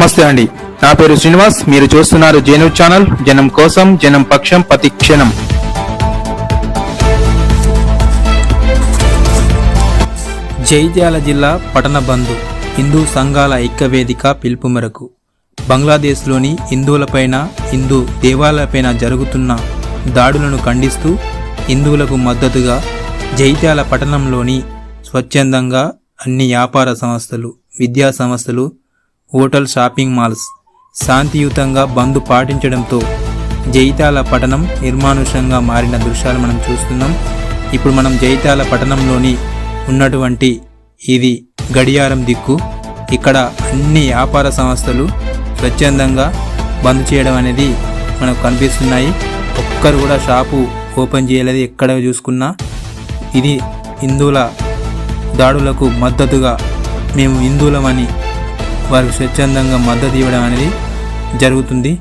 నమస్తే అండి. నా పేరు శ్రీనివాస్. మీరు చూస్తున్నారు జేను ఛానల్. జనం కోసం జనం పక్షం ప్రతి క్షణం. జైత్యాల జిల్లా పట్టణ బంధు హిందూ సంఘాల ఐక్యవేదిక పిలుపు మేరకు బంగ్లాదేశ్లోని హిందువులపైన హిందూ దేవాలయాలపైన జరుగుతున్న దాడులను ఖండిస్తూ హిందువులకు మద్దతుగా జైత్యాల పట్టణంలోని స్వచ్ఛందంగా అన్ని వ్యాపార సంస్థలు విద్యా సంస్థలు హోటల్ షాపింగ్ మాల్స్ శాంతియుతంగా బంద్ పాటించడంతో జైతాల పట్టణం నిర్మానుషంగా మారిన దృశ్యాలు మనం చూస్తున్నాం. ఇప్పుడు మనం జైతాల పట్టణంలోని ఉన్నటువంటి ఇది గడియారం దిక్కు. ఇక్కడ అన్ని వ్యాపార సంస్థలు స్వచ్ఛందంగా బంద్ చేయడం అనేది మనకు కనిపిస్తున్నాయి. ఒక్కరు కూడా షాపు ఓపెన్ చేయలేదు ఎక్కడ చూసుకున్నా. ఇది హిందువుల దాడులకు మద్దతుగా మేము హిందువులమని వారికి స్వచ్ఛందంగా మద్దతు ఇవ్వడం అనేది జరుగుతుంది.